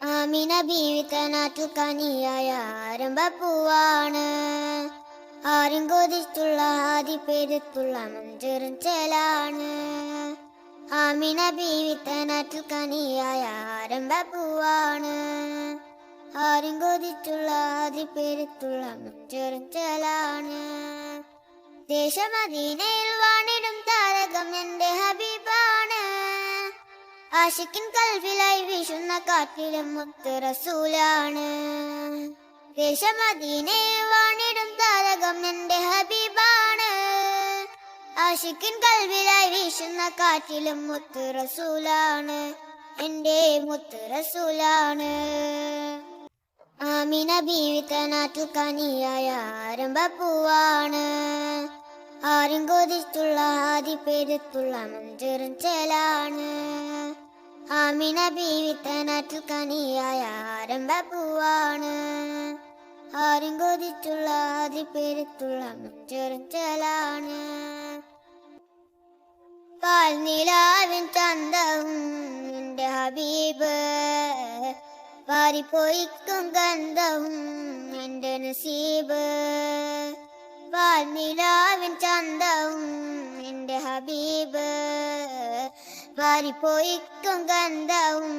ആമിന ബീവി തനാറ്റു കനിയായ ആരംഭപ്പൂവാണ് ആരും കൊതിച്ചുള്ള ആദി പെരുത്തുള്ള മഞ്ചെറും ചേലാണ്. ആമിന ബീവി തനാറ്റു കനിയായ ആരംഭപ്പൂവാണ് ആരും കൊതിച്ചുള്ള ആദി പെരുത്തുള്ള മഞ്ചെറും ചേലാണ്. ദേശമദീനയിൽ വാണിടും താരകം എന്റെ ഹബീബാണ് ആഷിക്കിൻ കൽവിലായി വീശുന്ന കാറ്റിലും മുത്ത് റസൂലാണ് ദേശമദീനയിൽ വാണിടും താരകം എന്റെ ഹബീബാണ്. ആശിക്കൻ കൽവിലായി വീശുന്ന കാറ്റിലും മുത്ത് റസൂലാണ് എന്റെ മുത്ത് റസൂലാണ് ആമിന ബീവിത്തനാറ്റു കനിയായ ആരംഭപ്പൂവാണ് ആരും കൊതിച്ചുള്ള ആദി പെരുത്തുള്ള മഞ്ചെറും ചേലാണ്. ആമിന ബീവി തനാറ്റു ആരംഭ പൂവാണ്. ആരും കൊതിച്ചുള്ള അതിപ്പെരുത്തുള്ള ചെറുച്ചലാണ് പാൽനിലാവിൻ ചന്തവും നിന്റെ ഹബീബ്. പാരിപ്പോയിക്കും ഗന്ധവും എന്റെ നസീബ്. പാൽനിലാവിൻ ചന്തവും എന്റെ ഹബീബ്. വാരിപ്പോയിക്കും ഗന്ധവും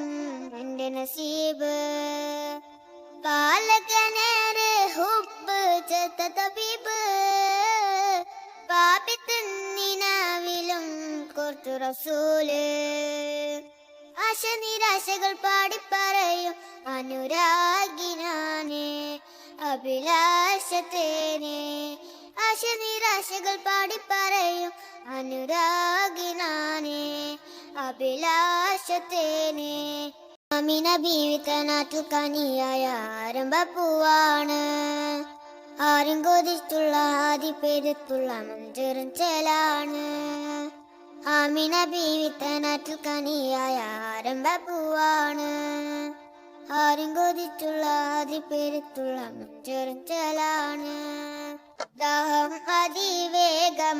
എന്റെ നസീബ്. പാലകനേറെ ഹുബ് ചെത്ത തബീബ്. പാപി തിന്നിനാവിലും കോർത്തു റസൂൽ. ആശ നിരാശകൾ പാടിപ്പറയും അനുരാഗിനാനെ അഭിലാഷത്തേനെ. ആശ നിരാശകൾ പാടിപ്പറയും. അനുരാഗിനാനെ അഭിലാഷത്തേനെ. അമിന ബീവിത്തനാറ്റു കനിയായ ആരംഭപ്പൂവാണ് ആരും കൊതിച്ചുള്ള ആദി പെരുത്തുള്ള മഞ്ചറും ചേലാണ്. ആമിന ബീവിത്തനാറ്റു കനിയായ ആരംഭപ്പൂവാണ് ആരും കൊതിച്ചുള്ള ആദി പെരുത്തുള്ള മഞ്ചറും ചേലാണ്. ദാഹം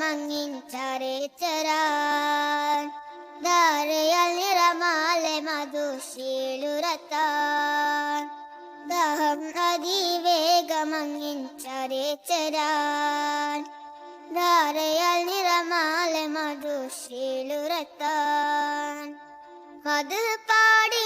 അതിവേഗമങ്ങിൻ ചരേച്ചരാൻ ധാരയാൽ നിറമാലെ മധുശീലുരത്താൻ. ദാഹം അതിവേഗമങ്ങിൻ ചരേച്ചരാൻ ധാരയാൽ നിറമാലെ മധുശീലുരത്താൻ. മധു പാടി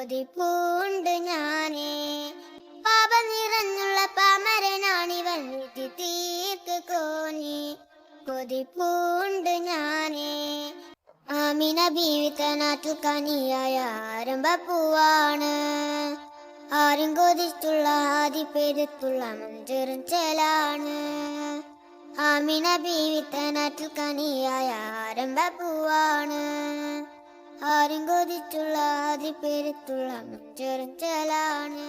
കൊതിപ്പൂണ്ട് ഞാനേ. പാപ നിറഞ്ഞുള്ള പാമരനാണിവൻ വിധി തീർക്ക് കോനി കൊതിപ്പൂണ്ട് ഞാനേ. ആമിന ബീവിത്തനാറ്റു കനിയായ ആരംഭപ്പൂവാണ് ആരും കൊതിച്ചുള്ള ആദി പെരുത്തുള്ള മഞ്ചെറും ചേലാണ്. ആമിന ബീവിത്തനാറ്റു കനിയായ ആരംഭപ്പൂവാണ് ആരും കൊതിച്ചുള്ള അതിപ്പെരുത്തുള്ള പെരുത്തുള്ള മഞ്ചെറും ചേലാണ്.